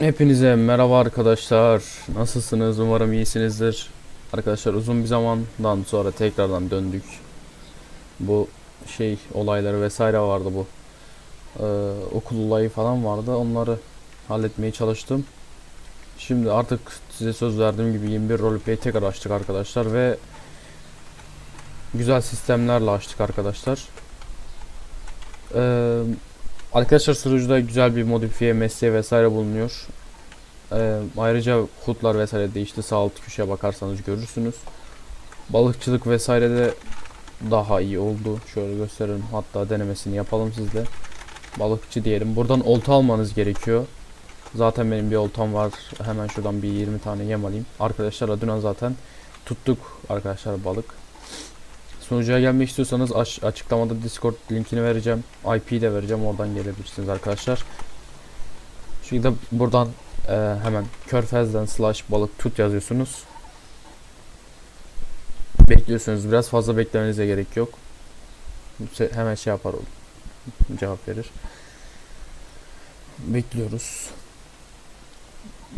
Hepinize merhaba arkadaşlar. Nasılsınız? Umarım iyisinizdir. Arkadaşlar uzun bir zamandan sonra tekrardan döndük. Bu şey olayları vesaire vardı bu. Ee, okul olayı falan vardı. Onları halletmeye çalıştım. Şimdi artık size söz verdiğim gibi 21 roleplay tekrar açtık arkadaşlar ve güzel sistemlerle açtık arkadaşlar. Ee, Arkadaşlar sunucuda güzel bir modifiye mesleği vesaire bulunuyor. Ee, ayrıca HUD'lar vesaire değişti. Sağ alt köşeye bakarsanız görürsünüz. Balıkçılık vesaire de daha iyi oldu. Şöyle gösterelim. Hatta denemesini yapalım sizle. Balıkçı diyelim. Buradan olta almanız gerekiyor. Zaten benim bir oltam var. Hemen şuradan bir 20 tane yem alayım. Arkadaşlarla dün zaten tuttuk arkadaşlar balık. Sunucuya gelmek istiyorsanız aş- açıklamada Discord linkini vereceğim. IP'yi de vereceğim. Oradan gelebilirsiniz arkadaşlar. Şimdi buradan e, hemen körfezden slash balık tut yazıyorsunuz. Bekliyorsunuz. Biraz fazla beklemenize gerek yok. Hemen şey yapar o. Cevap verir. Bekliyoruz.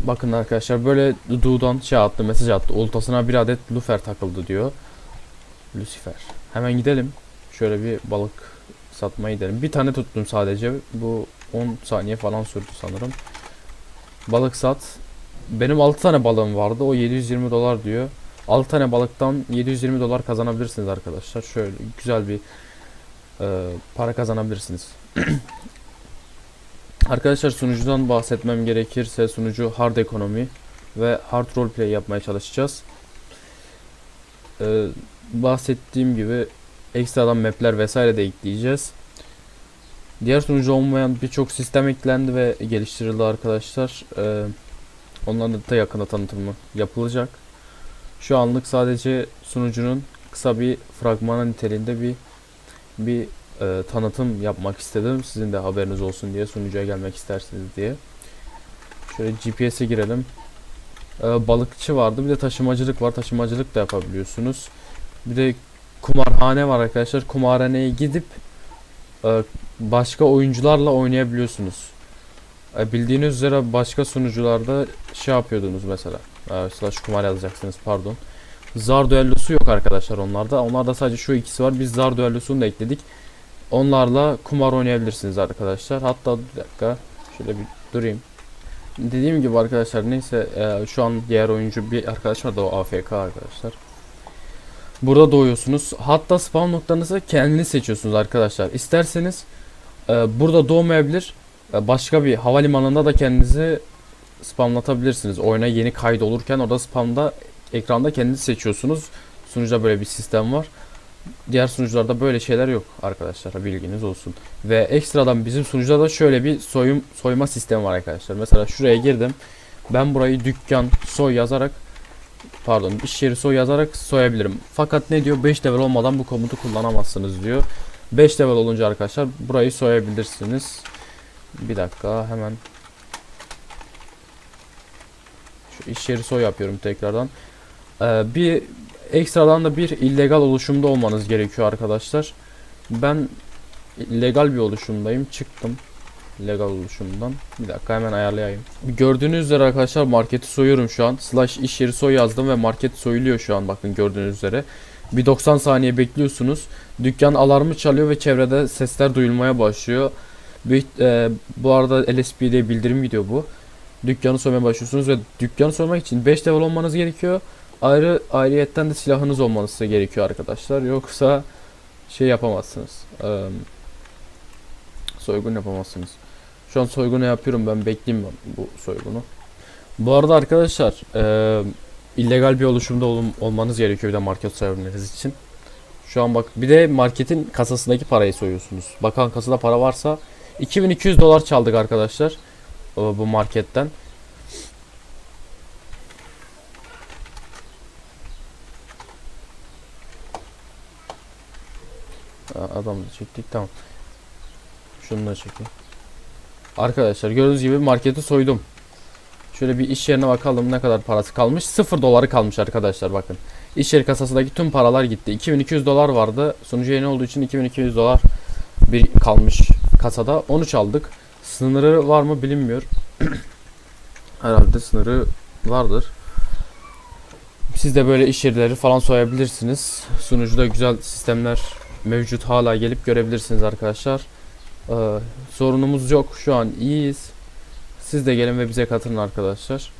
Bakın arkadaşlar böyle Du'dan şey attı mesaj attı. Oltasına bir adet lufer takıldı diyor. Lucifer. Hemen gidelim. Şöyle bir balık satmaya gidelim. Bir tane tuttum sadece. Bu 10 saniye falan sürdü sanırım. Balık sat. Benim 6 tane balığım vardı. O 720 dolar diyor. 6 tane balıktan 720 dolar kazanabilirsiniz arkadaşlar. Şöyle güzel bir e, para kazanabilirsiniz. arkadaşlar sunucudan bahsetmem gerekirse sunucu hard ekonomi ve hard roleplay yapmaya çalışacağız. Ee, bahsettiğim gibi ekstradan mapler vesaire de ekleyeceğiz. Diğer sunucu olmayan birçok sistem eklendi ve geliştirildi arkadaşlar. Ee, onların da yakında tanıtımı yapılacak. Şu anlık sadece sunucunun kısa bir fragmanı niteliğinde bir bir e, tanıtım yapmak istedim. Sizin de haberiniz olsun diye sunucuya gelmek istersiniz diye. Şöyle GPS'e girelim. Ee, balıkçı vardı. Bir de taşımacılık var. Taşımacılık da yapabiliyorsunuz. Bir de kumarhane var arkadaşlar. Kumarhaneye gidip e, başka oyuncularla oynayabiliyorsunuz. E, bildiğiniz üzere başka sunucularda şey yapıyordunuz mesela. E, slash kumar yazacaksınız pardon. Zar düellosu yok arkadaşlar onlarda. Onlarda sadece şu ikisi var. Biz zar düellosunu da ekledik. Onlarla kumar oynayabilirsiniz arkadaşlar. Hatta bir dakika şöyle bir durayım. Dediğim gibi arkadaşlar neyse e, şu an diğer oyuncu bir arkadaş var da o AFK arkadaşlar. Burada doğuyorsunuz. Hatta spawn noktanızı kendiniz seçiyorsunuz arkadaşlar. İsterseniz e, burada doğmayabilir. E, başka bir havalimanında da kendinizi spamlatabilirsiniz. Oyuna yeni kaydolurken orada spamda ekranda kendiniz seçiyorsunuz. Sunucuda böyle bir sistem var. Diğer sunucularda böyle şeyler yok arkadaşlar bilginiz olsun. Ve ekstradan bizim sunucuda da şöyle bir soyum soyma sistemi var arkadaşlar. Mesela şuraya girdim. Ben burayı dükkan soy yazarak pardon iş yeri soy yazarak soyabilirim. Fakat ne diyor 5 level olmadan bu komutu kullanamazsınız diyor. 5 level olunca arkadaşlar burayı soyabilirsiniz. Bir dakika hemen şu iş yeri soy yapıyorum tekrardan. Ee, bir ekstradan da bir illegal oluşumda olmanız gerekiyor arkadaşlar. Ben legal bir oluşumdayım. Çıktım legal oluşumdan. Bir dakika hemen ayarlayayım. Gördüğünüz üzere arkadaşlar marketi soyuyorum şu an. Slash iş yeri soy yazdım ve market soyuluyor şu an bakın gördüğünüz üzere. Bir 90 saniye bekliyorsunuz. Dükkan alarmı çalıyor ve çevrede sesler duyulmaya başlıyor. Bir, e, bu arada LSP'de bildirim gidiyor bu. Dükkanı soymaya başlıyorsunuz ve dükkanı soymak için 5 level olmanız gerekiyor. Ayrı ayrıyetten de silahınız olması gerekiyor arkadaşlar. Yoksa şey yapamazsınız. Ee, soygun yapamazsınız. Şu an soygunu yapıyorum ben bekleyeyim bu soygunu. Bu arada arkadaşlar e, illegal bir oluşumda ol, olmanız gerekiyor bir de market soyabilmeniz için. Şu an bak bir de marketin kasasındaki parayı soyuyorsunuz. Bakan kasada para varsa 2200 dolar çaldık arkadaşlar bu marketten. Adam da çektik tamam. Şunu da çekeyim. Arkadaşlar gördüğünüz gibi marketi soydum. Şöyle bir iş yerine bakalım ne kadar parası kalmış. 0 doları kalmış arkadaşlar bakın. İş yeri kasasındaki tüm paralar gitti. 2200 dolar vardı. Sunucu yeni olduğu için 2200 dolar bir kalmış kasada. Onu çaldık. Sınırı var mı bilinmiyor. herhalde sınırı vardır. Siz de böyle iş yerleri falan soyabilirsiniz. Sunucuda güzel sistemler mevcut hala gelip görebilirsiniz arkadaşlar. Ee, sorunumuz yok şu an iyiyiz. Siz de gelin ve bize katılın arkadaşlar.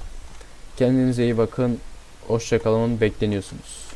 Kendinize iyi bakın. Hoşçakalın bekleniyorsunuz.